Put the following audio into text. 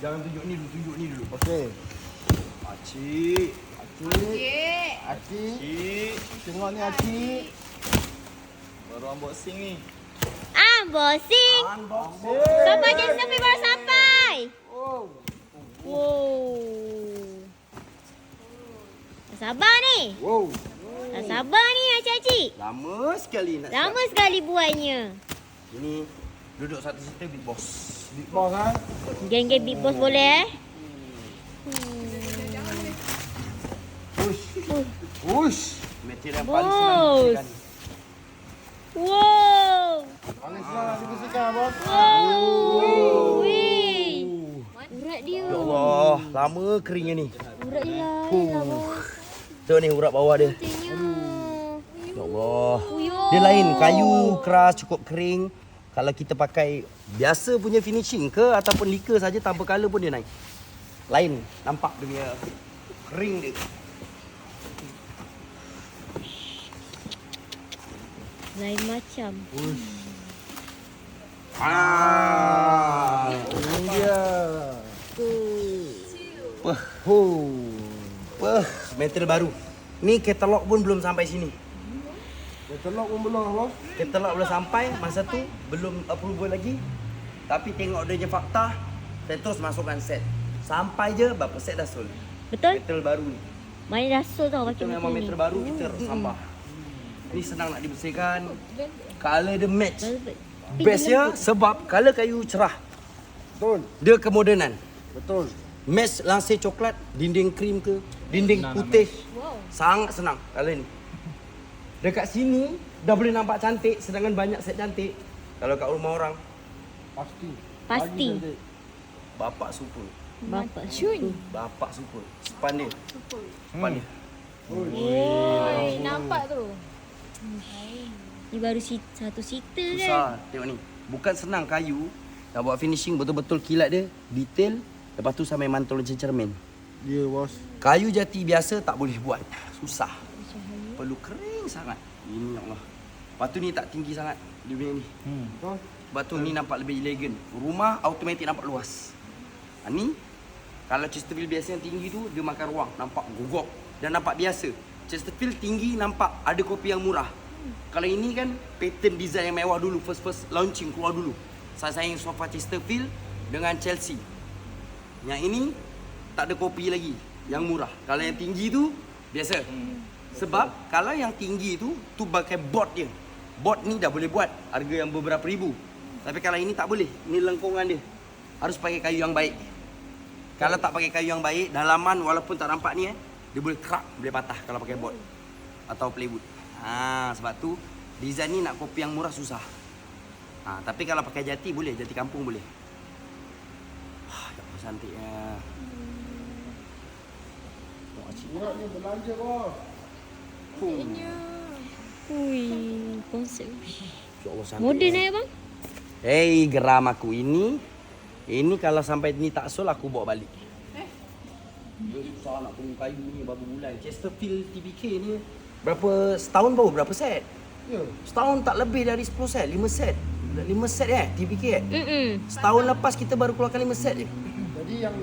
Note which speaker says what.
Speaker 1: Jangan tunjuk ni dulu, tunjuk ni dulu.
Speaker 2: Okey.
Speaker 1: Acik.
Speaker 2: Acik.
Speaker 3: Cik.
Speaker 2: Acik.
Speaker 1: Acik.
Speaker 2: Tengok ni Acik.
Speaker 1: Baru unboxing ni.
Speaker 4: Unboxing.
Speaker 1: Unboxing.
Speaker 4: Sampai je sampai baru sampai.
Speaker 2: Oh.
Speaker 4: Wow. Tak sabar ni.
Speaker 2: Wow.
Speaker 4: Tak sabar ni acik-acik.
Speaker 1: Lama sekali nak
Speaker 4: Lama sekali buatnya.
Speaker 1: Ini duduk satu situ Big Boss.
Speaker 2: Big boss ha.
Speaker 4: Geng-geng Big Boss boleh eh?
Speaker 2: Push. Push.
Speaker 1: Material yang paling senang.
Speaker 4: Wow.
Speaker 2: Paling senang nak dibersihkan bos.
Speaker 4: Wow. Urat dia.
Speaker 1: Ya Allah, lama keringnya ni.
Speaker 4: Urat dia lah bos.
Speaker 1: Tu ni urat bawah dia. Ya Allah. Dia lain kayu keras cukup kering. Kalau kita pakai biasa punya finishing ke ataupun lika saja tanpa color pun dia naik. Lain nampak dia punya kering dia.
Speaker 4: Lain macam.
Speaker 1: Ah.
Speaker 2: Ini dia.
Speaker 1: Wah,
Speaker 2: Huh.
Speaker 1: wah, metal baru. Ni katalog pun belum sampai sini.
Speaker 2: Dia telok pun belum bos.
Speaker 1: Katalog belum sampai, masa tu belum approval lagi. Tapi tengok dia je fakta, saya terus masukkan set. Sampai je berapa set dah sold.
Speaker 4: Betul?
Speaker 1: Metal baru ni.
Speaker 4: Main rasa tau pakai
Speaker 1: Kita memang
Speaker 4: ni.
Speaker 1: meter baru kita sambah. Ni senang nak dibersihkan. Color dia match.
Speaker 4: Velvet.
Speaker 1: Bestnya sebab color kayu cerah.
Speaker 2: Betul.
Speaker 1: Dia kemodenan.
Speaker 2: Betul.
Speaker 1: Match langsir coklat, dinding krim ke, dinding putih. Sangat senang color ni. Dekat sini dah boleh nampak cantik sedangkan banyak set cantik. Kalau kat rumah orang,
Speaker 2: Pasti.
Speaker 4: Pasti.
Speaker 2: Cantik.
Speaker 1: bapak super.
Speaker 4: Bapak Syun.
Speaker 1: Bapak super. Sepan dia. Sepan dia.
Speaker 3: Oi, nampak tu.
Speaker 4: Ni baru si, satu cerita kan?
Speaker 1: Susah. Tengok ni. Bukan senang kayu. Nak buat finishing betul-betul kilat dia. Detail. Lepas tu sampai mantul macam cermin.
Speaker 2: Dia bos.
Speaker 1: Kayu jati biasa tak boleh buat. Susah. Perlu kering sangat. Ini ya Allah. Lepas tu ni tak tinggi sangat. Dia punya ni.
Speaker 2: Betul.
Speaker 1: Sebab tu ni nampak lebih elegan. Rumah automatik nampak luas. Ha, ni kalau Chesterfield biasa yang tinggi tu dia makan ruang, nampak gogok dan nampak biasa. Chesterfield tinggi nampak ada kopi yang murah. Kalau ini kan pattern design yang mewah dulu first first launching keluar dulu. Saya sayang sofa Chesterfield dengan Chelsea. Yang ini tak ada kopi lagi, yang murah. Kalau yang tinggi tu biasa. Sebab kalau yang tinggi tu tu pakai board dia. Board ni dah boleh buat harga yang beberapa ribu. Tapi kalau ini tak boleh. Ini lengkungan dia. Harus pakai kayu yang baik. Kalau tak pakai kayu yang baik, dalaman walaupun tak nampak ni eh, dia boleh kerak, boleh patah kalau pakai board atau plywood. Ha, sebab tu design ni nak kopi yang murah susah. Ha, tapi kalau pakai jati boleh, jati kampung boleh. Wah, ya cantiknya. Oh, cik.
Speaker 2: Urat ni belanja bos.
Speaker 4: Ui, konsep.
Speaker 1: Ya.
Speaker 4: Moden eh bang?
Speaker 1: Hei, geram aku ini. Ini kalau sampai ni tak sol aku bawa balik. Eh? Dia susah nak tunggu kayu ni berapa bulan. Chesterfield TBK ni berapa setahun baru berapa set?
Speaker 2: Ya.
Speaker 1: Setahun tak lebih dari 10 set, 5 set. 5 set eh TBK eh.
Speaker 4: Mm-mm.
Speaker 1: Setahun lepas kita baru keluarkan 5 set je.
Speaker 2: Jadi yang